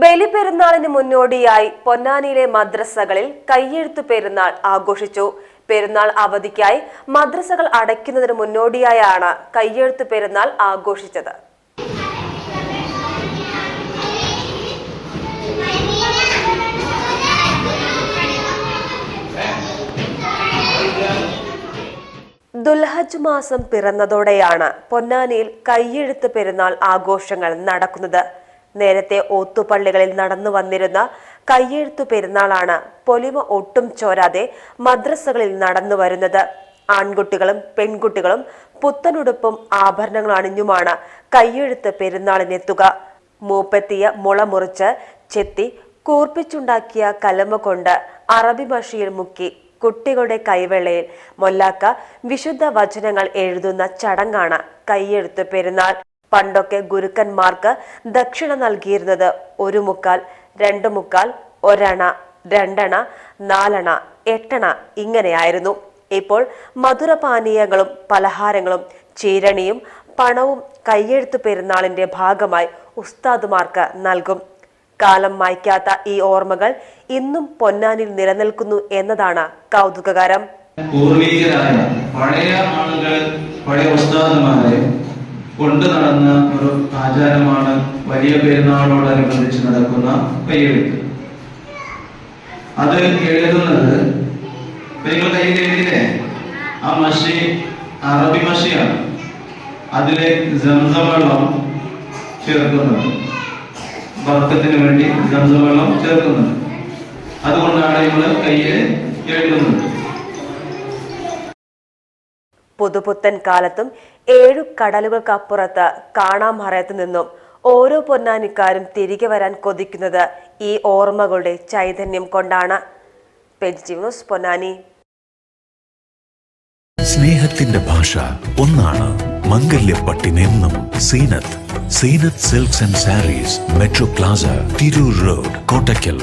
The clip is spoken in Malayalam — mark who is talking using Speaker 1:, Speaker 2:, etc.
Speaker 1: ബലിപെരുന്നാളിന് മുന്നോടിയായി പൊന്നാനിയിലെ മദ്രസകളിൽ കയ്യെഴുത്തു പെരുന്നാൾ ആഘോഷിച്ചു. പെരുന്നാൾ അവധിക്കായി മദ്രസകൾ അടയ്ക്കുന്നതിന് മുന്നോടിയായാണ് കയ്യെഴുത്തു പെരുന്നാൾ ആഘോഷിച്ചത്. ദുൽഹജ് മാസം പിറന്നതോടെയാണ് പൊന്നാനിയിൽ കയ്യെഴുത്ത് പെരുന്നാൾ ആഘോഷങ്ങൾ നടക്കുന്നത്. നേരത്തെ ഓത്തുപള്ളികളിൽ നടന്നു വന്നിരുന്ന കയ്യെഴുത്തു പെരുന്നാളാണ് പൊലിമ ഒട്ടും ചോരാതെ മദ്രസകളിൽ നടന്നു വരുന്നത്. ആൺകുട്ടികളും പെൺകുട്ടികളും പുത്തനുടുപ്പും ആഭരണങ്ങൾ അണിഞ്ഞുമാണ് കയ്യെഴുത്ത് പെരുന്നാളിനെത്തുക. മൂപ്പെത്തിയ മുള മുറിച്ച് ചെത്തി കൂർപ്പിച്ചുണ്ടാക്കിയ കലമ കൊണ്ട് അറബി ഭാഷയിൽ മുക്കി കുട്ടികളുടെ കൈവെള്ളയിൽ മൊല്ലാക്ക വിശുദ്ധ വചനങ്ങൾ എഴുതുന്ന ചടങ്ങാണ് കയ്യെഴുത്ത് പെരുന്നാൾ. പണ്ടൊക്കെ ഗുരുക്കന്മാർക്ക് ദക്ഷിണ നൽകിയിരുന്നത് ഒരു മുക്കാൽ രണ്ടു മുക്കാൽ ഒരണ രണ്ടണ നാലണ എട്ടണ ഇങ്ങനെയായിരുന്നു. ഇപ്പോൾ മധുരപാനീയങ്ങളും പലഹാരങ്ങളും ചീരണിയും പണവും കയ്യെഴുത്തു പെരുന്നാളിന്റെ ഭാഗമായി ഉസ്താദുമാർക്ക് നൽകും. കാലം മായ്ക്കാത്ത ഈ ഓർമ്മകൾ ഇന്നും പൊന്നാനിൽ നിലനിൽക്കുന്നു എന്നതാണ് കൗതുകകരം.
Speaker 2: പൂർവികരായ പഴയ ആളുകൾ പഴയ ഉസ്താദന്മാരെ കൊണ്ടു നടന്ന ഒരു ആചാരമാണ് വലിയ പെരുന്നാളോടനുബന്ധിച്ച് നടക്കുന്ന കയ്യെഴുത്ത്. അത് എഴുതുന്നത് നിങ്ങൾ കയ്യിൽ എഴുതിയില്ലേ ആ മഷി അറബി മഷിയാണ്. അതിലെ ജംസവെള്ളം ചേർക്കുന്നത്. വർക്കത്തിന് വേണ്ടി ജംസവെള്ളം ചേർക്കുന്നത്. അതുകൊണ്ടാണ് നമ്മൾ കയ്യിൽ എഴുതുന്നത്.
Speaker 1: പുതുപുത്തൻ കാലത്തും ഏഴു കടലുകൾക്കപ്പുറത്ത് കാണാമറയത്ത് നിന്നും ഓരോ പൊന്നാനിക്കാരും തിരികെ വരാൻ കൊതിക്കുന്നത് ഈ ഓർമ്മകളുടെ ചൈതന്യം കൊണ്ടാണ്. പെജ് പൊന്നാനി.
Speaker 3: സ്നേഹത്തിന്റെ ഭാഷ ഒന്നാണ് മംഗല്യപ്പട്ടിനെന്നും Seenath. Seenath silks and sarees metro plaza Tirur road Kottakkal.